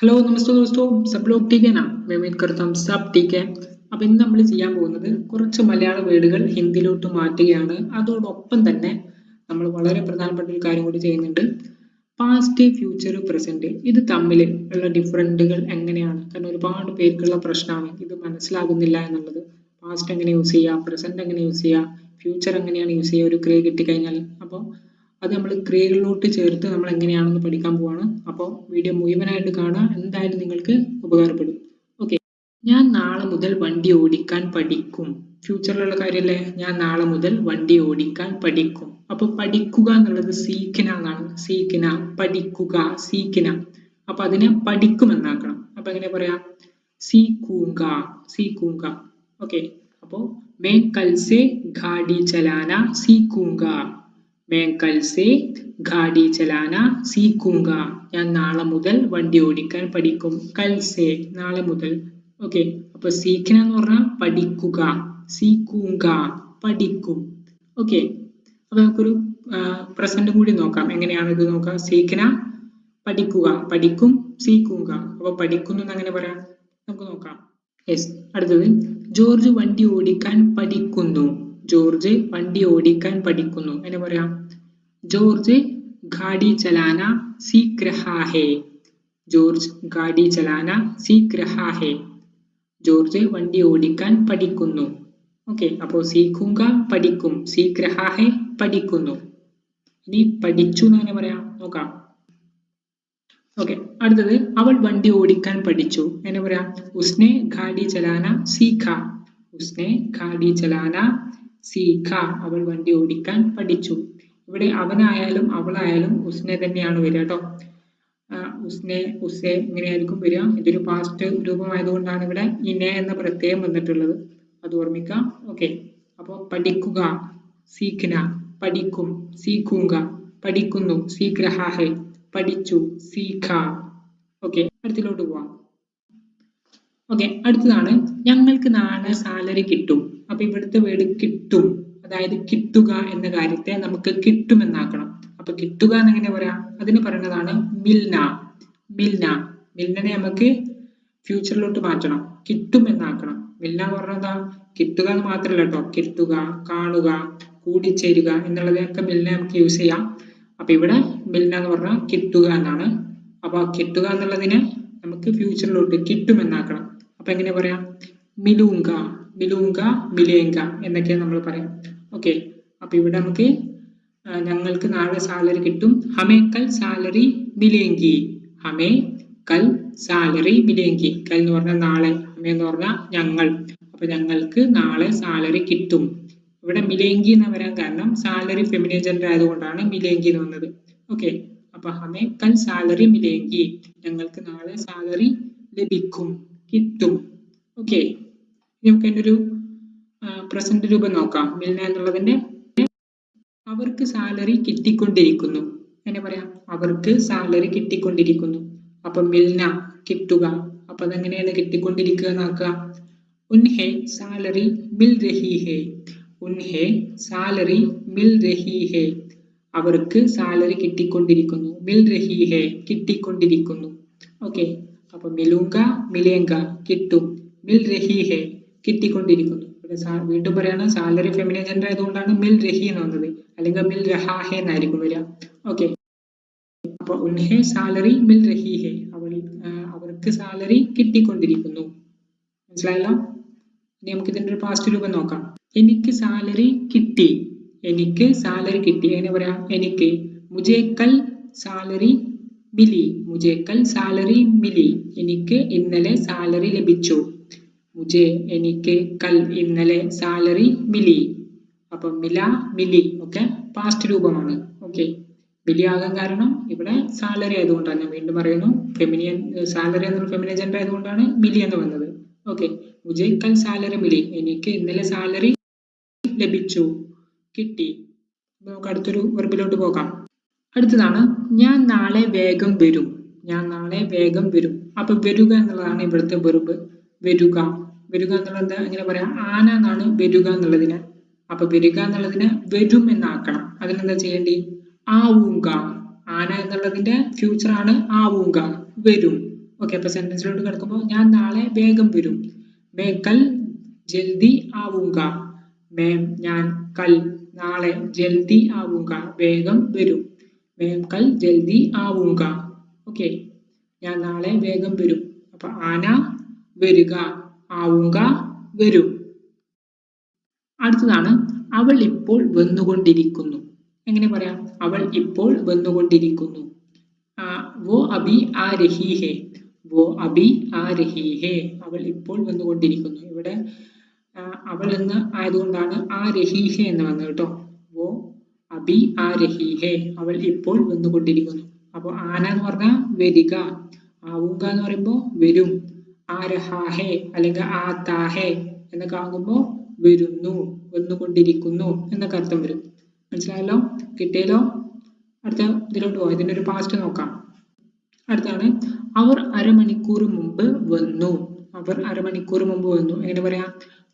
Hello നമസ്തേ ദോസ്തോ. സബ് ലോഗ് ടീ കെനാ മെമീൻ കർത്തം സബ് ടീ കെ അപ്പം ഇന്ന് നമ്മൾ ചെയ്യാൻ പോകുന്നത് കുറച്ച് മലയാള വേർഡുകൾ ഹിന്ദിയിലോട്ട് മാറ്റുകയാണ്. അതോടൊപ്പം തന്നെ നമ്മൾ വളരെ പ്രധാനപ്പെട്ട ഒരു കാര്യം കൂടി ചെയ്യുന്നുണ്ട്. പാസ്റ്റ് ഫ്യൂച്ചർ പ്രസന്റ് ഇത് തമ്മിൽ ഉള്ള ഡിഫറന്റുകൾ എങ്ങനെയാണ്? കാരണം ഒരുപാട് പേർക്കുള്ള പ്രശ്നമാണ് ഇത് മനസ്സിലാകുന്നില്ല എന്നുള്ളത്. പാസ്റ്റ് എങ്ങനെ യൂസ് ചെയ്യുക പ്രസന്റ് എങ്ങനെ യൂസ് ചെയ്യുക ഫ്യൂച്ചർ എങ്ങനെയാണ് യൂസ് ചെയ്യുക ഒരു ക്രിയ കിട്ടിക്കഴിഞ്ഞാൽ അത് നമ്മൾ ക്രിയകളിലോട്ട് ചേർത്ത് നമ്മൾ എങ്ങനെയാണെന്ന് പഠിക്കാൻ പോവാണ്. അപ്പോൾ വീഡിയോ മുഴുവനായിട്ട് കാണുക എന്തായാലും നിങ്ങൾക്ക് ഉപകാരപ്പെടും. ഓക്കെ. ഞാൻ നാളെ മുതൽ വണ്ടി ഓടിക്കാൻ പഠിക്കും. ഫ്യൂച്ചറിലുള്ള കാര്യമല്ലേ ഞാൻ നാളെ മുതൽ വണ്ടി ഓടിക്കാൻ പഠിക്കും. അപ്പൊ പഠിക്കുക എന്നുള്ളത് സീക്കിന എന്നാണ്. സീക്കിന പഠിക്കുക സീക്കിന. അപ്പൊ അതിനെ പഠിക്കും എന്നാക്കണം അപ്പൊ എങ്ങനെ പറയാം? സീക്കൂങ്ക സീക്കൂങ്ക ഓക്കെ. അപ്പോ മേ കൽസെ ഗാഡി ചലാന സീക്കൂങ്ക मैं कल से ഗാഡി ചലാന സീക്കുങ്ക ഞാൻ നാളെ മുതൽ വണ്ടി ഓടിക്കാൻ പഠിക്കും കൽ സേ നാളെ മുതൽ ഓക്കെ അപ്പൊ സീഖന എന്ന് പറഞ്ഞാൽ പഠിക്കുക സീക്കുങ്ക പഠിക്കും ഓക്കെ അപ്പൊ നമുക്കൊരു പ്രസന്റ് കൂടി നോക്കാം എങ്ങനെയാണ് ഇത് നോക്കാം സീഖന പഠിക്കുക പഠിക്കും സീക്കുങ്ക അപ്പൊ പഠിക്കുന്നു എന്ന് അങ്ങനെ പറയാം നമുക്ക് നോക്കാം യെസ് അടുത്തത് ജോർജ് വണ്ടി ഓടിക്കാൻ പഠിക്കുന്നു ജോർജ് വണ്ടി ഓടിക്കാൻ പഠിക്കുന്നു. എന്ന് പറയാം? ജോർജ് ഗാഡി ചലാന സീഖ് രഹാ ഹേ ജോർജ് ഗാഡി ചലാന സീഖ് രഹാ ഹേ ജോർജ് വണ്ടി ഓടിക്കാൻ പഠിക്കുന്നു. ഓക്കെ അപ്പോൾ സീഖുങ്ക പഠിക്കും. സീഖ് രഹാ ഹേ പഠിക്കുന്നു. ഇനി പഠിച്ചു എന്ന് എങ്ങനെ പറയാം? നോക്കാം. ഓക്കെ അടുത്തത് അവൾ വണ്ടി ഓടിക്കാൻ പഠിച്ചു. എങ്ങനെ പറയാം? ഉസ്നെ ഗാഡി ചലാന സീഖ. ഉസ്നെ ഗാഡി ചലാന സീഖ അവൾ വണ്ടി ഓടിക്കാൻ പഠിച്ചു. ഇവിടെ അവനായാലും അവളായാലും ഉസ്നെ തന്നെയാണ് വരിക കേട്ടോ ഉസ്നെ ഉസെ ഇങ്ങനെയായിരിക്കും വരിക. ഇതൊരു പാസ്റ്റ് രൂപമായതുകൊണ്ടാണ് ഇവിടെ ഇനെ എന്ന പ്രത്യയം വന്നിട്ടുള്ളത്. അത് ഓർമ്മിക്കാം. ഓക്കെ. അപ്പോൾ പഠിക്കുക സീഖന പഠിക്കും സീഖൂങ്ക പഠിക്കുന്നു സീഗ്രഹാഹെ പഠിച്ചു സീഖ ഓക്കെ. അടുത്തിലോട്ട് പോവാം. ഓക്കെ അടുത്തതാണ്. ഞങ്ങൾക്ക് നാളെ സാലറി കിട്ടും. അപ്പൊ ഇവിടുത്തെ വേർഡ് കിട്ടും. അതായത് കിട്ടുക എന്ന കാര്യത്തെ നമുക്ക് കിട്ടുമെന്നാക്കണം. അപ്പൊ കിട്ടുക എന്നെങ്ങനെ പറയാ? അതിന് പറയുന്നതാണ് മിൽന. മിൽന. മിൽനനെ നമുക്ക് ഫ്യൂച്ചറിലോട്ട് മാറ്റണം. കിട്ടും എന്നാക്കണം മിൽന എന്ന് പറഞ്ഞാൽ കിട്ടുക എന്ന് മാത്രമല്ല കേട്ടോ. കിട്ടുക കാണുക കൂടിച്ചേരുക എന്നുള്ളതിനൊക്കെ മിൽന നമുക്ക് യൂസ് ചെയ്യാം. അപ്പൊ ഇവിടെ മിൽന എന്ന് പറഞ്ഞാൽ കിട്ടുക എന്നാണ്. അപ്പൊ കിട്ടുക എന്നുള്ളതിനെ നമുക്ക് ഫ്യൂച്ചറിലോട്ട് കിട്ടുമെന്നാക്കണം. അപ്പൊ എങ്ങനെ പറയാം? മിലൂങ്ക മിലൂങ്ക മിലേങ്ക എന്നൊക്കെ നമ്മൾ പറയാം. ഓക്കെ അപ്പൊ ഇവിടെ നമുക്ക് ഞങ്ങൾക്ക് നാളെ സാലറി കിട്ടും. ഹമേ കൽ സാലറി മിലേങ്കി. ഹമേ കൽ സാലറി മിലേങ്കി. കൽ എന്ന് പറഞ്ഞാൽ നാളെ ഹമേ എന്ന് പറഞ്ഞാൽ ഞങ്ങൾ. അപ്പൊ ഞങ്ങൾക്ക് നാളെ സാലറി കിട്ടും. ഇവിടെ മിലേങ്കി എന്ന് പറയാൻ കാരണം സാലറി ഫെമിനിൻ ജെൻഡർ ആയതുകൊണ്ടാണ് മിലേങ്കി എന്ന് വന്നത്. ഓക്കെ അപ്പൊ ഹമേ കൽ സാലറി മിലേങ്കി. ഞങ്ങൾക്ക് നാളെ സാലറി ലഭിക്കും. കിട്ടും. ഓക്കെ നമുക്ക് അതിന്റെ ഒരു പ്രസന്റ് രൂപം നോക്കാം. മിൽന എന്നുള്ളതിന്റെ അവർക്ക് സാലറി കിട്ടിക്കൊണ്ടിരിക്കുന്നു. എന്നെ പറയാം. അവർക്ക് സാലറി കിട്ടിക്കൊണ്ടിരിക്കുന്നു. അപ്പൊ മിൽന കിട്ടുക. അപ്പൊ അതെങ്ങനെയാണ് കിട്ടിക്കൊണ്ടിരിക്കുക എന്നാക്കുക ഉൻഹെ സാലറി മിൽ രഹി ഹേ ഉൻഹെ സാലറി മിൽ രഹി ഹേ അവർക്ക് സാലറി കിട്ടിക്കൊണ്ടിരിക്കുന്നു. മിൽ രഹി ഹേ കിട്ടിക്കൊണ്ടിരിക്കുന്നു. ഓക്കെ അപ്പൊ മിലുങ്ക മിലേങ്ക കിട്ടും. മിൽ രഹി ഹെ കിട്ടിക്കൊണ്ടിരിക്കുന്നു. വീണ്ടും പറയാണ് സാലറി ഫെമിനിൻ ജെൻഡർ ആയതുകൊണ്ടാണ് മിൽ രഹി എന്ന് വന്നത്. അല്ലെങ്കിൽ മിൽ രഹാഹെ എന്നായിരിക്കും വരിക. ഓക്കെ അപ്പൊ ഉൻഹെ സാലറി മിൽ രഹി ഹെ. അവൾ അവർക്ക് സാലറി കിട്ടിക്കൊണ്ടിരിക്കുന്നു. മനസ്സിലായല്ലോ? ഇനി നമുക്ക് ഇതിന്റെ ഒരു പാസ്റ്റ് രൂപം നോക്കാം. എനിക്ക് സാലറി കിട്ടി. എനിക്ക് സാലറി കിട്ടി. എങ്ങനെ പറയാം എനിക്ക്. മുജേക്കൽ കൽ സാലറി മിലി. മുജേക്കൽ കൽ സാലറി മിലി. എനിക്ക് ഇന്നലെ സാലറി ലഭിച്ചു. മുജെ എനിക്ക് കൽ ഇന്നലെ സാലറി മിലി. അപ്പം മില മിലി ഒക്കെ പാസ്റ്റ് രൂപമാണ്. ഓക്കെ മിലി ആകാൻ കാരണം ഇവിടെ സാലറി ആയതുകൊണ്ടാണ്. ഞാൻ വീണ്ടും പറയുന്നു ഫെമിനിയൻ സാലറി എന്നുള്ള ഫെമിനിയൻ ജെൻഡർ ആയതുകൊണ്ടാണ് മിലി എന്ന് വന്നത്. ഓക്കെ മുജെ കൽ സാലറി മിലി. എനിക്ക് ഇന്നലെ സാലറി ലഭിച്ചു. കിട്ടി. നമുക്ക് അടുത്തൊരു വെർബിലോട്ട് പോകാം. അടുത്തതാണ് ഞാൻ നാളെ വേഗം വരും. ഞാൻ നാളെ വേഗം വരും. അപ്പൊ വരിക എന്നുള്ളതാണ് ഇവിടുത്തെ വെറുബ് വരിക. വരിക എന്നുള്ളത് എങ്ങനെ പറയാം ആന എന്നാണ് വരിക എന്നുള്ളതിന്. അപ്പൊ വരിക എന്നുള്ളതിന് വരും എന്നാക്കണം. അതിനെന്താ ചെയ്യേണ്ടി? ആവൂങ്ക. ആന എന്നുള്ളതിന്റെ ഫ്യൂച്ചർ ആണ് ആവൂങ്ക. വരും. ഓക്കെ അപ്പൊ സെന്റൻസിലോട്ട് കിടക്കുമ്പോൾ ഞാൻ നാളെ വേഗം വരും. മേ കൽ ജൽദി ആവുക മേ ഞാൻ കൽ. നാളെ ജൽദി ആവുക വേഗം വരും. മേ കൽ ജൽദി ആവുക. ഓക്കെ ഞാൻ നാളെ വേഗം വരും. അപ്പൊ ആന വരിക ആവുക വരും. അടുത്തതാണ് അവൾ ഇപ്പോൾ വന്നുകൊണ്ടിരിക്കുന്നു. എങ്ങനെ പറയാം? അവൾ ഇപ്പോൾ വന്നുകൊണ്ടിരിക്കുന്നു. വോ വോ അവൾ ഇപ്പോൾ വന്നുകൊണ്ടിരിക്കുന്നു. ഇവിടെ അവൾ എന്ന് ആയതുകൊണ്ടാണ് ആ രഹി എന്ന് വന്നത് കേട്ടോ. വോ അബി ആ രഹി ഹേ. അവൾ ഇപ്പോൾ വന്നുകൊണ്ടിരിക്കുന്നു. അപ്പോൾ ആന എന്ന് പറഞ്ഞാൽ വരിക. ആവുക എന്ന് പറയുമ്പോൾ വരും. ആ രഹാഹേ അല്ലെങ്കിൽ ആ താഹേ എന്നൊക്കെ ആകുമ്പോൾ വരുന്നു വന്നുകൊണ്ടിരിക്കുന്നു എന്നൊക്കെ അർത്ഥം വരും. മനസ്സിലായല്ലോ? കിട്ടിയല്ലോ? അടുത്ത ഇതിലോട്ട് പോകാം ഇതിന്റെ ഒരു പാസ്റ്റ് നോക്കാം. അടുത്താണ്. അവർ അരമണിക്കൂർ മുമ്പ് വന്നു. അവർ അരമണിക്കൂർ മുമ്പ് വന്നു. എങ്ങനെ പറയാ?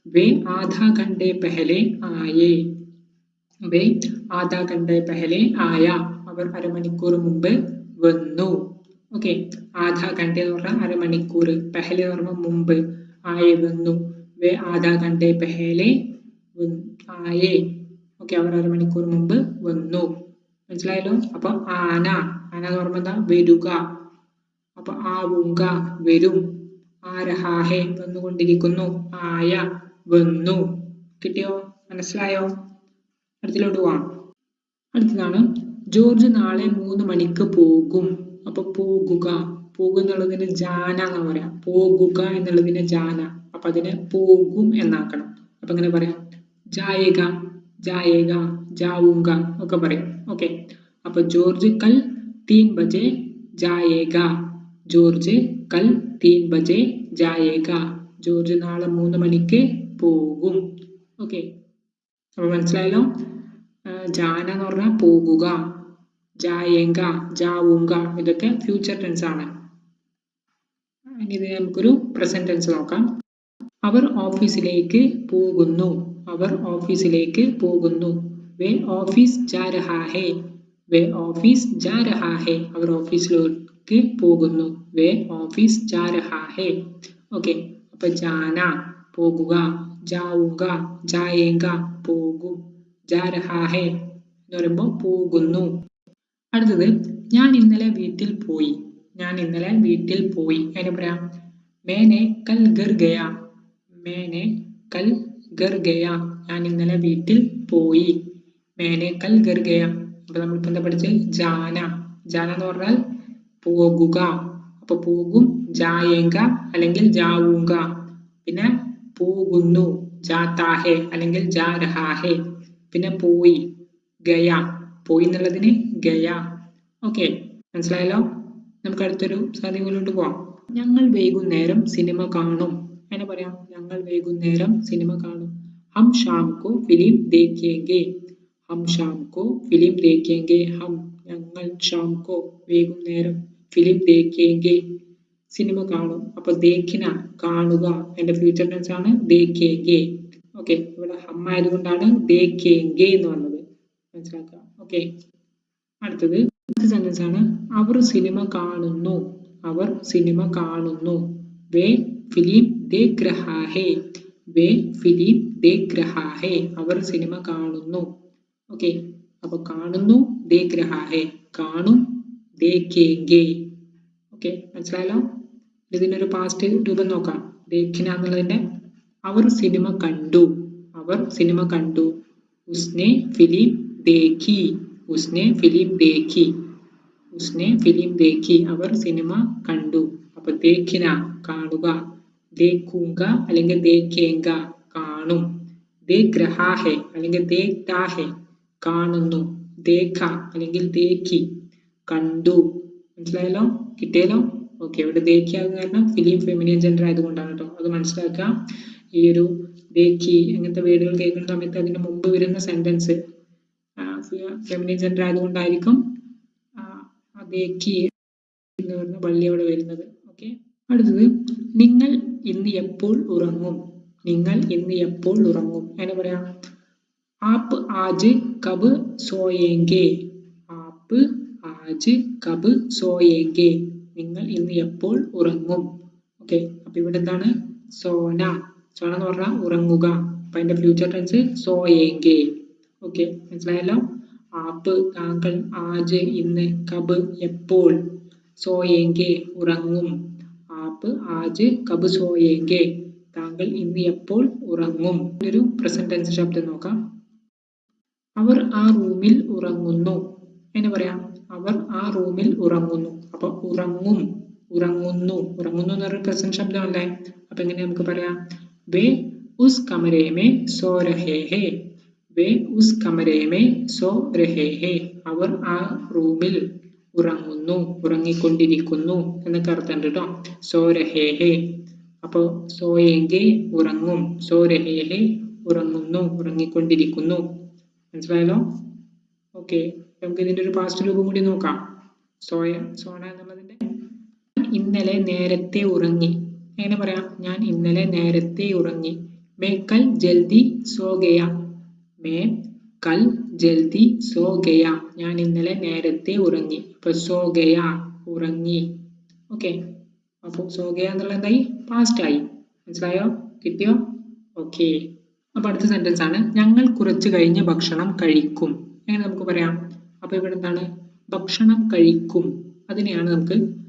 വേ ആധാ ഘണ്ടെ പെഹലെ ആയേ. വേ ആധാ ഘണ്ടെ പെഹലെ ആയ അവർ അരമണിക്കൂർ മുമ്പ് വന്നു. ഓക്കെ ആധാ ഘണ്ടെ എന്ന് പറഞ്ഞാൽ അരമണിക്കൂർ പെഹലെ എന്ന് പറഞ്ഞ മുമ്പ് ആയ വന്നു. വേ ആധാ ഘണ്ടെ പെഹലെ ആയേ. ഓക്കെ അവർ അരമണിക്കൂർ മുമ്പ് വന്നു. മനസ്സിലായല്ലോ? അപ്പൊ ആന ആന എന്ന് എന്താ? വരുക. അപ്പൊ ആവുക വരും. ആരഹാഹെ വന്നുകൊണ്ടിരിക്കുന്നു ആയ വന്നു. കിട്ടിയോ? മനസ്സിലായോ? അടുത്തിലോട്ട് പോവാം അടുത്തതാണ് ജോർജ് നാളെ മൂന്ന് മണിക്ക് പോകും. അപ്പൊ പോകുക. പോകുക എന്നുള്ളതിന് ജാന എന്ന് പറയാം. പോകുക എന്നുള്ളതിന് ജാന. അപ്പൊ അതിനെ പോകും എന്നാക്കണം. അപ്പൊ എങ്ങനെ പറയാം? ജായേക ജായേക ജാവുക ഒക്കെ പറയും. ഓക്കെ അപ്പൊ ജോർജ് കൽ തീൻ ബജെ ജായേക. ജോർജ് കൽ തീൻ ബജെ ജായേക. ജോർജ് നാളെ മൂന്ന് മണിക്ക് പോകും. ഓക്കെ അപ്പൊ മനസ്സിലായല്ലോ? ജാന എന്ന് പറഞ്ഞാൽ പോകുക ജായേങ്ക ജാവുങ്ക ഇതൊക്കെ ഫ്യൂച്ചർ ടെൻസ് ആണ്. ഇനി നമുക്കൊരു പ്രസന്റ് ടെൻസ് നോക്കാം. അവർ ഓഫീസിലേക്ക് പോകുന്നു അവർ ഓഫീസിലേക്ക് പോകുന്നു. വേ ഓഫീസ് ജാ രഹാ ഹേ വേ ഓഫീസ് ജാ രഹാ ഹേ അവർ ഓഫീസിലേക്ക് പോകുന്നു. വേ ഓഫീസ് ജാ രഹാ ഹേ ഓക്കെ അപ്പൊ ജാന പോകുക ജാവുക ജായേങ്ക പോകും. ജാ രഹാ ഹേ എന്ന് പറയുമ്പോൾ പോകുന്നു. അടുത്തത് ഞാൻ ഇന്നലെ വീട്ടിൽ പോയി. ഞാൻ ഇന്നലെ വീട്ടിൽ പോയി. അതിന് പറയാം മേനെ കൽ ഗർ ഗയ. മേനെ കൽ ഗർ ഗയ. ഞാൻ ഇന്നലെ വീട്ടിൽ പോയി. മേനെ കൽ ഗർ ഗയ. അപ്പൊ നമ്മളിപ്പോ എന്താ പഠിച്ചത് ജാന. ജാന എന്ന് പറഞ്ഞാൽ പോകുക. അപ്പൊ പോകും ജായേങ്ക അല്ലെങ്കിൽ ജാവൂങ്ക. പിന്നെ പോകുന്നു ജാത്താഹെ അല്ലെങ്കിൽ ജാ രഹാഹെ പിന്നെ പോയി ഗയ. പോയി എന്നുള്ളതിന് ഗയ. ഓക്കെ മനസ്സിലായല്ലോ? നമുക്ക് അടുത്തൊരു സാധ്യതയിലോട്ട് പോവാം. ഞങ്ങൾ വൈകുന്നേരം സിനിമ കാണും. എന്നെ പറയാം ഞങ്ങൾ വൈകുന്നേരം സിനിമ കാണും. ഹം ഷാം കോ ഫിലിം ദേഖേങ്കെ ഹം ഷാം കോ ഫിലിം ദേഖേങ്കെ ഹം ഞങ്ങൾ ഷാം കോ വൈകുന്നേരം ഫിലിം ദേഖേങ്കെ സിനിമ കാണും. അപ്പൊ ദേഖിന കാണുക. എന്റെ ഫ്യൂച്ചർ ടെൻസ് ആണ് ദേഖേങ്കെ ഓക്കെ ഇവിടെ ഹം ആയതുകൊണ്ടാണ് ദേഖേങ്കെ എന്ന് വന്നത് മനസ്സിലാക്കുക? ഓക്കെ അടുത്തത് അടുത്ത സെന്റൻസ് ആണ്. അവർ സിനിമ കാണുന്നു. അവർ സിനിമ കാണുന്നു. വേ ഫിലിം ദേ രഹാ ഹേ വേ ഫിലിം ദേ രഹാ ഹേ അവർ സിനിമ കാണുന്നു. ഓക്കെ അപ്പൊ കാണുന്നു ദേ ഗ്രഹാഹേ. കാണും ദേ കേ ഓക്കെ മനസ്സിലായല്ലോ? ഇതിനൊരു പാസ്റ്റ് രൂപം നോക്കാം. ദേഖിന അവർ സിനിമ കണ്ടു. അവർ സിനിമ കണ്ടു. ഉസ്നെ ഫിലിം ദേഖി. ഉസ്നെ ഫിലിം ദേഖി. ഉസ്നെ ഫിലിം ദേഖി. അവർ സിനിമ കണ്ടു. അപ്പൊ ദേഖിന കാണുക. ദേഖൂങ്ക അല്ലെങ്കിൽ ദേഖേങ്ക കാണും. ദേഖ് രഹാഹെ അല്ലെങ്കിൽ ദേഖ്താഹെ കാണുന്നു. ദേഖ അല്ലെങ്കിൽ ദേഖി കണ്ടു. മനസ്സിലായല്ലോ? കിട്ടിയല്ലോ? ഓക്കെ ഇവിടെ ദേഖിയാകുന്ന കാരണം ഫിലിം ഫെമിനിയൻ ജെൻഡർ ആയതുകൊണ്ടാണ് കേട്ടോ. അത് മനസ്സിലാക്കുക. ഈ ഒരു ദേഖി അങ്ങനത്തെ വേർഡുകൾ കേൾക്കുന്ന സമയത്ത് അതിന് മുമ്പ് വരുന്ന സെന്റൻസ് ഫെമിനിൻ ജെൻഡർ ആയതുകൊണ്ടായിരിക്കും ദേഖി എന്ന് പറഞ്ഞ വള്ളി അവിടെ വരുന്നത്. ഓക്കെ അടുത്തത് നിങ്ങൾ ഇന്ന് എപ്പോൾ ഉറങ്ങും? നിങ്ങൾ ഇന്ന് എപ്പോൾ ഉറങ്ങും? എങ്ങനെ പറയാ. ആപ്പ് ആജ് കബ് സോയേങ്കെ? ആപ്പ് ആജ് കബ് സോയേങ്കെ? നിങ്ങൾ ഇന്ന് എപ്പോൾ ഉറങ്ങും? ഓക്കെ അപ്പൊ ഇവിടെ എന്താണ്? സോന. സോന എന്ന് പറഞ്ഞാൽ ഉറങ്ങുക. അപ്പൊ അതിന്റെ ഫ്യൂച്ചർ ടെൻസ് സോയേങ്കെ ഓക്കെ മനസ്സിലായല്ലോ? ആപ്പ് താങ്കൾ ആജ് ഇന്ന് കബ് എപ്പോൾ സോയേങ്കെ ഉറങ്ങും. ആപ്പ് ആജ് കബ് സോയേങ്കെ താങ്കൾ ഇന്ന് എപ്പോൾ ഉറങ്ങും. ഒരു പ്രസന്റ് ടെൻസ് ശബ്ദം നോക്കാം. അവർ ആ റൂമിൽ ഉറങ്ങുന്നു. എന്ന് പറയാം അവർ ആ റൂമിൽ ഉറങ്ങുന്നു. അപ്പൊ ഉറങ്ങും ഉറങ്ങുന്നു. ഉറങ്ങുന്നു എന്ന് പറയുന്ന പ്രസന്റ് ശബ്ദമല്ലേ അപ്പൊ എങ്ങനെ നമുക്ക് പറയാം? വേ कमरे में सो रहे हैं वे उस കമരേമേ സോ രഹേ ഹേ അവർ ആ റൂമിൽ ഉറങ്ങുന്നു ഉറങ്ങിക്കൊണ്ടിരിക്കുന്നു എന്നൊക്കെ അർത്ഥമുണ്ട് കേട്ടോ സോ രഹേ ഹേ അപ്പോ സോയെങ്കെ ഉറങ്ങും. സോ ഉറങ്ങുന്നു ഉറങ്ങിക്കൊണ്ടിരിക്കുന്നു. മനസ്സിലായല്ലോ? ഓക്കെ. നമുക്ക് ഇതിന്റെ ഒരു പാസ്റ്റ് രൂപം കൂടി നോക്കാം. സോയ സോണ എന്നുള്ളതിന്റെ ഇന്നലെ നേരത്തെ ഉറങ്ങി. എങ്ങനെ പറയാം? ഞാൻ ഇന്നലെ നേരത്തെ ഉറങ്ങി. മേ കൽ ജൽദി സോ ഗയ. മേ കൽ ജൽദി സോ ഗയ. ഞാൻ ഇന്നലെ നേരത്തെ ഉറങ്ങി. അപ്പൊ സോ ഗയ ഉറങ്ങി. ഓക്കെ. അപ്പോൾ സോ ഗയ എന്നുള്ള എന്തായി? പാസ്റ്റ് ആയി. മനസ്സിലായോ? കിട്ടിയോ? ഓക്കെ. അപ്പൊ അടുത്ത സെന്റൻസ് ആണ്. ഞങ്ങൾ കുറച്ച് കഴിഞ്ഞ് ഭക്ഷണം കഴിക്കും. എങ്ങനെ നമുക്ക് പറയാം? അപ്പൊ ഇവിടെ എന്താണ്? ഭക്ഷണം കഴിക്കും. അതിനെയാണ് നമുക്ക്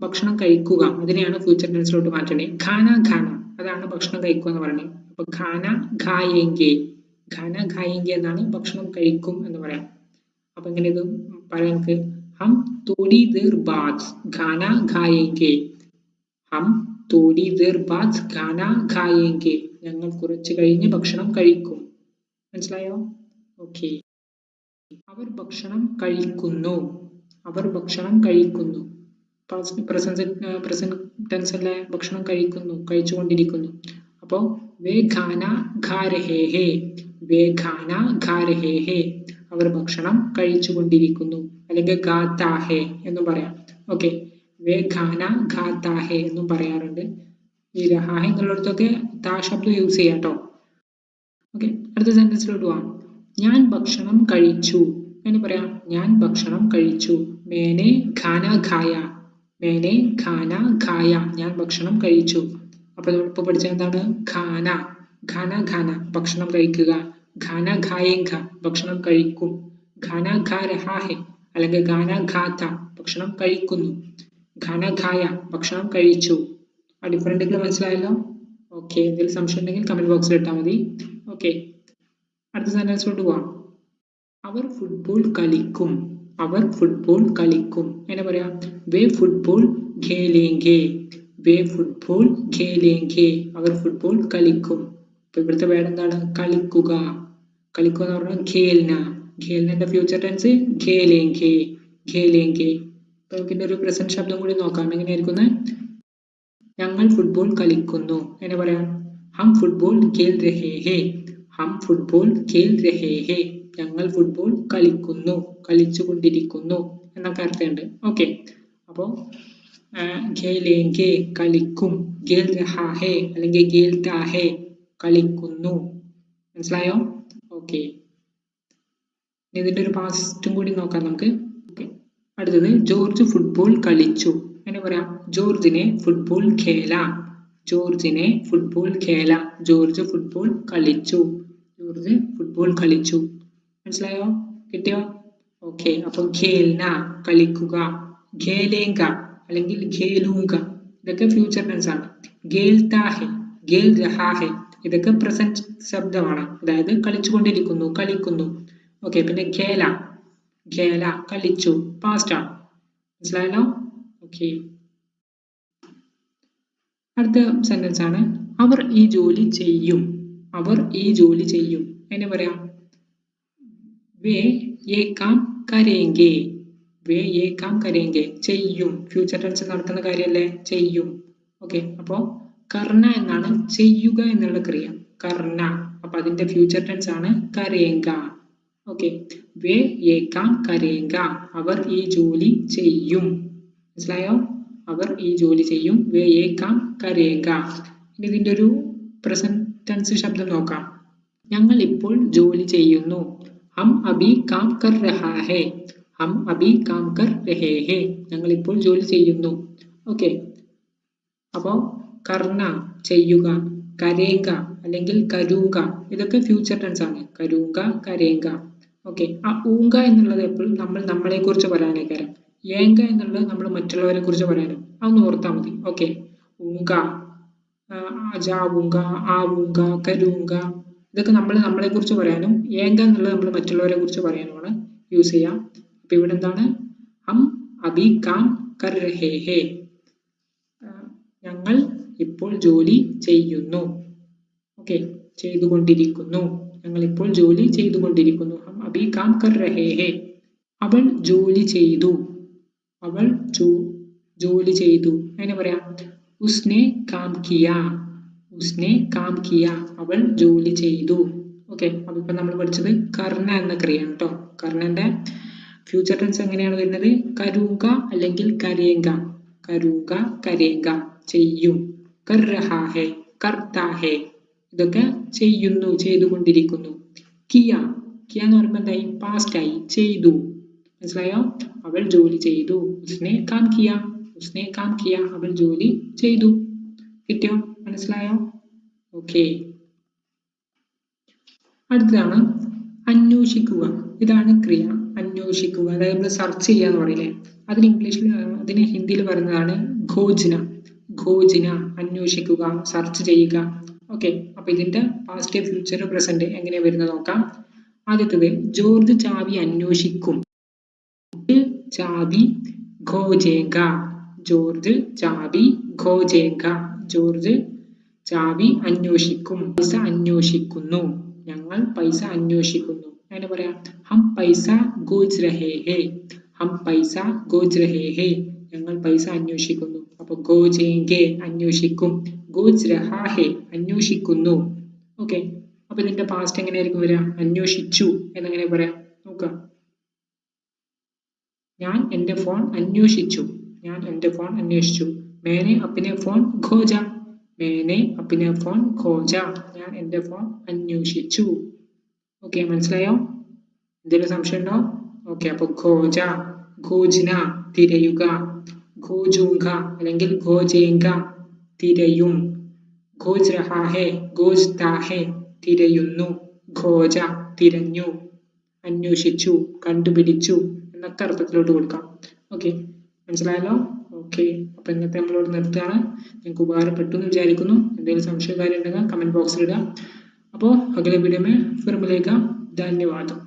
ഭക്ഷണം കഴിക്കുക. അതിനെയാണ് ഫ്യൂച്ചർ ടെൻസിലോട്ട് മാറ്റേണ്ടത് ഖാന ഖാന അതാണ് ഭക്ഷണം കഴിക്കുക എന്ന് പറയുന്നത്. അപ്പൊ ഖാന ഖായെങ്കെ ഖാന ഖായെങ്കെ എന്നാണ് ഭക്ഷണം കഴിക്കും എന്ന് പറയാം. അപ്പൊ ഇങ്ങനെ ഇത് പറയാം ഹം തോടി ദീർ ബാത് ഖാന ഖായെങ്കെ ഹം തോടി ദീർ ബാത് ഖാന ഖായെങ്കെ ഞങ്ങൾ കുറച്ച് കഴിഞ്ഞ് ഭക്ഷണം കഴിക്കും. മനസ്സിലായോ? ഓക്കെ. അവർ ഭക്ഷണം കഴിക്കുന്നു. അവർ ഭക്ഷണം കഴിക്കുന്നു. പ്രസന്റ് പ്രസന്റ് ടെൻസ് അല്ലേ ഭക്ഷണം കഴിക്കുന്നു കഴിച്ചുകൊണ്ടിരിക്കുന്നു. അപ്പോ വേ ഖാന ഖാ ഹേ വേ ഖാന ഖാ ഹേ അവർ ഭക്ഷണം കഴിച്ചുകൊണ്ടിരിക്കുന്നു. അല്ലെങ്കിൽ ഖാത്താഹേ എന്ന് പറയാം. ഓക്കെ. വേ ഖാന ഖാത്താ എന്നും പറയാറുണ്ട്. ഈ രഹാ താ ശബ്ദം യൂസ് ചെയ്യാം കേട്ടോ ഓക്കെ. അടുത്ത സെന്റൻസിലോട്ട് പോവാം. ഞാൻ ഭക്ഷണം കഴിച്ചു. എന്ന് പറയാം? ഞാൻ ഭക്ഷണം കഴിച്ചു. മേനെ ഖാന ഖായ മേനെ ഖാന ഖായ. ഞാൻ ഭക്ഷണം കഴിച്ചു. അപ്പൊ നമ്മളിപ്പോ പഠിച്ചത് എന്താണ്? ഖാന. ഖാന ഖാന. ഭക്ഷണം കഴിക്കുക. ഖാന ഖായേങ്ക. ഭക്ഷണം കഴിക്കും. ഖാന ഖാ രഹാഹെ. അല്ലെങ്കിൽ ഖാന ഖാത്ത ഭക്ഷണം കഴിക്കുന്നു. ഖാന ഖായ. ഭക്ഷണം കഴിച്ചു. ആ ഡിഫറന്റുകൾ മനസ്സിലായല്ലോ? ഓക്കെ എന്തെങ്കിലും സംശയം ഉണ്ടെങ്കിൽ കമന്റ് ബോക്സിൽ ഇട്ടാൽ മതി. ഓക്കെ അടുത്ത സെന്റൻസിലോട്ട് പോവാം. അവർ ഫുട്ബോൾ കളിക്കും. അവർ ഫുട്ബോൾ കളിക്കും. എങ്ങനെ പറയാ? വേ ഫുട്ബോൾ ഖേലേങ്കേ. വേ ഫുട്ബോൾ ഖേലേങ്കേ. അവർ ഫുട്ബോൾ കളിക്കും. അപ്പൊ ഇവിടുത്തെ വേർഡ് എന്താണ്? കളിക്കുക. കളിക്കുക എന്ന് പറഞ്ഞാൽ ഖേൽന. ഖേൽനന്റെ ഫ്യൂച്ചർ ടെൻസ് ഖേലേങ്കേ. ഖേലേങ്കേ. അപ്പൊ നമുക്ക് ഒരു പ്രസന്റ് ശബ്ദം കൂടി നോക്കാം. എങ്ങനെയായിരിക്കും ഞങ്ങൾ ഫുട്ബോൾ കളിക്കുന്നു. എങ്ങനെ പറയാ? ഹം ഫുട്ബോൾ ഖേൽ രഹേ ഹേ ഹം ഫുട്ബോൾ ഖേൽ രഹേ ഹേ ഞങ്ങൾ ഫുട്ബോൾ കളിക്കുന്നു കളിച്ചുകൊണ്ടിരിക്കുന്നു എന്നൊക്കെ അർത്ഥമുണ്ട്. ഓക്കെ അപ്പോൾ ഖേലേങ്കെ കളിക്കും. അല്ലെങ്കിൽ കളിക്കുന്നു. മനസ്സിലായോ? ഓക്കെ ഇതിന്റെ ഒരു പാസ്റ്റും കൂടി നോക്കാം നമുക്ക്. അടുത്തത് ജോർജ് ഫുട്ബോൾ കളിച്ചു. എങ്ങനെ പറയാം. ജോർജിനെ ഫുട്ബോൾ ഖേല. ജോർജിനെ ഫുട്ബോൾ ഖേല. ജോർജ് ഫുട്ബോൾ കളിച്ചു. ജോർജ് ഫുട്ബോൾ കളിച്ചു. മനസ്സിലായോ? കിട്ടിയോ? ഓക്കെ. അപ്പൊ ഖേൽന കളിക്കുക ഖേലേങ്ക അല്ലെങ്കിൽ ഖേലൂങ്ക ഇതൊക്കെ ഫ്യൂച്ചർ ടെൻസ് ആണ്. രഹാഹെ ഇതൊക്കെ പ്രസന്റ് ശബ്ദമാണ്. അതായത് കളിച്ചുകൊണ്ടിരിക്കുന്നു കളിക്കുന്നു. ഓക്കെ പിന്നെ ഖേല ഖേല കളിച്ചു പാസ്റ്റ് ആണ്. മനസ്സിലായല്ലോ? ഓക്കെ. അടുത്ത സെന്റൻസ് ആണ്. അവർ ഈ ജോലി ചെയ്യും. അവർ ഈ ജോലി ചെയ്യും. എങ്ങനെ പറയാം? വേ ഏ കാം കരേങ്കെ. വേ ഏ കാം കരേങ്കെ. ചെയ്യും. ഫ്യൂച്ചർ ടെൻസ് നടക്കുന്ന കാര്യമല്ലേ ചെയ്യും. ഓക്കെ അപ്പോൾ കർണ എന്നാണ് ചെയ്യുക എന്നുള്ള ക്രിയ. കർണ. അപ്പൊ അതിന്റെ ഫ്യൂച്ചർ ടെൻസ് ആണ് കരേങ്ക. ഓക്കെ വേ ഏക്കാം കരേങ്ക. അവർ ഈ ജോലി ചെയ്യും. മനസ്സിലായോ? അവർ ഈ ജോലി ചെയ്യും. വേ ഏക്കാം കരേങ്ക. ഇനി ഇതിന്റെ ഒരു പ്രസന്റ് ടെൻസ് ശബ്ദം നോക്കാം. ഞങ്ങൾ ഇപ്പോൾ ജോലി ചെയ്യുന്നു. ഹം അഭി കാം കർ രഹാ ഹെ. ഹം അഭി കാം കർ രഹേ ഹേ. ഞങ്ങൾ ഇപ്പോൾ ജോലി ചെയ്യുന്നു. ഓക്കെ. അപ്പോൾ കർണ ചെയ്യുക കരേങ്ക അല്ലെങ്കിൽ കരൂങ്ക ഇതൊക്കെ ഫ്യൂച്ചർ ടെൻസ് ആണ്. കരൂങ്ക കരേങ്ക. ഓക്കെ. ആ ഊങ്ക എന്നുള്ളത് എപ്പോഴും നമ്മൾ നമ്മളെ കുറിച്ച് പറയാനേക്കാരം. ഏങ്ക എന്നുള്ളത് നമ്മൾ മറ്റുള്ളവരെ കുറിച്ച് പറയാനും. അതൊന്ന് ഓർത്താൽ മതി. ഓക്കെ. ഊങ്ക ജാവുങ്ക ആവുങ്ക കരൂങ്ക. ഇതൊക്കെ നമ്മൾ നമ്മളെ കുറിച്ച് പറയാനും ഏങ്ക എന്നുള്ളത് നമ്മൾ മറ്റുള്ളവരെ കുറിച്ച് പറയാനുമാണ് യൂസ് ചെയ്യാം. അപ്പൊ ഇവിടെ എന്താണ്? ഹം അബി കാം കർ രഹേ ഹേ ഞങ്ങൾ ഇപ്പോൾ ജോലി ചെയ്യുന്നു. ഓക്കെ ചെയ്തുകൊണ്ടിരിക്കുന്നു. ഞങ്ങൾ ഇപ്പോൾ ജോലി ചെയ്തുകൊണ്ടിരിക്കുന്നു. ഹം അബി കാം കർ രഹേ ഹേ അവൾ ജോലി ചെയ്തു. അവൾ ജോലി ചെയ്തു. അങ്ങനെ പറയാം? ഉസ്നെ കാം കിയ. ഉസ്നെ കാം കിയ അവൾ ജോലി ചെയ്തു. ഓക്കെ അപ്പൊ ഇപ്പൊ നമ്മൾ പഠിച്ചത് കർണ എന്ന ക്രിയാണ് കേട്ടോ കർണന്റെ ഫ്യൂച്ചർ ടെൻസ് എങ്ങനെയാണ് വരുന്നത്? കരൂങ്ക അല്ലെങ്കിൽ കരേങ്ക. കരൂങ്ക കരേങ്ക. ചെയ്യും. കർ രഹാ ഹെ കർത്താ ഹെ ഇതൊക്കെ ചെയ്യുന്നു ചെയ്തുകൊണ്ടിരിക്കുന്നു. കിയ. കിയ എന്ന് പറയുമ്പോൾ എന്തായി? പാസ്റ്റ് ആയി. ചെയ്തു. മനസ്സിലായോ? അവൾ ജോലി ചെയ്തു. ഉസ്നെ കാം കിയ ഉസ്നെ കാം കിയ അവൾ ജോലി ചെയ്തു. കിട്ടിയോ? മനസ്സിലായോ? ഓക്കെ. അടുത്തതാണ് അന്വേഷിക്കുക. ഇതാണ് ക്രിയ. അന്വേഷിക്കുക. അതായത് നമ്മൾ സെർച്ച് ചെയ്യുക എന്ന് പറയില്ലേ? അതിന് ഇംഗ്ലീഷിൽ അതിന് ഹിന്ദിയിൽ പറയുന്നതാണ് ഘോജന ഘോജന അന്വേഷിക്കുക സെർച്ച് ചെയ്യുക. ഓക്കെ. അപ്പൊ ഇതിന്റെ പാസ്റ്റ് ഫ്യൂച്ചർ പ്രസന്റ് എങ്ങനെ വരുന്നത് നോക്കാം. ആദ്യത്തത് ജോർജ് ചാവി അന്വേഷിക്കും. ചാവി ഖോജേഗ ജോർജ് ചാവി ഖോജേഗ ജോർജ് ചാവി അന്വേഷിക്കും. പൈസ അന്വേഷിക്കുന്നു. ഞങ്ങൾ പൈസ അന്വേഷിക്കുന്നു. അങ്ങനെ പറയാം. ഹം പൈസ ഗോജ് രഹേ ഹേ. ഹം പൈസ ഗോജ് രഹേ ഹേ. ഞങ്ങൾ പൈസ അന്വേഷിക്കുന്നു. അപ്പൊ ഗോജേങ്കെ അന്വേഷിക്കും. ഗോജ് രഹാ ഹേ. അന്വേഷിക്കുന്നു. ഓക്കെ. അപ്പൊ ഇതിന്റെ പാസ്റ്റ് എങ്ങനെയായിരിക്കും വരിക അന്വേഷിച്ചു എന്നെങ്ങനെ പറയാം. നോക്ക. ഞാൻ എന്റെ ഫോൺ അന്വേഷിച്ചു. ഞാൻ എന്റെ ഫോൺ അന്വേഷിച്ചു. മേനെ അപ്പിനെ ഫോൺ ഖോജ. മേനെ അപ്പിനെ ഫോൺ ഖോജ. ഞാൻ എന്റെ ഫോൺ അന്വേഷിച്ചു. ഓക്കെ മനസ്സിലായോ? എന്തെങ്കിലും സംശയം ഉണ്ടോ ഓക്കെ അപ്പൊ ഖോജ ഖോജ്ന തിരയുക. ഖോജുങ്ക അല്ലെങ്കിൽ ഖോജേങ്ക തിരയും. ഖോജ് രഹാ ഖോജ് താഹെ തിരയുന്നു. ഖോജ തിരഞ്ഞു. അന്വേഷിച്ചു കണ്ടുപിടിച്ചു എന്നൊക്കെ അർത്ഥത്തിലോട്ട് കൊടുക്കാം. ഓക്കെ മനസ്സിലായല്ലോ? ഓക്കെ അപ്പൊ ഇന്നത്തെ നമ്മളോട് നിർത്തുകയാണ്. നിങ്ങൾക്ക് ഉപകാരപ്പെട്ടു എന്ന് വിചാരിക്കുന്നു. എന്തെങ്കിലും സംശയ കാര്യം ഉണ്ടെങ്കിൽ കമന്റ് ബോക്സിൽ ഇടുക. അപ്പോൾ അകലെ വീഡിയോ മേ ഫിർ മിലേഗ ധന്യവാദം.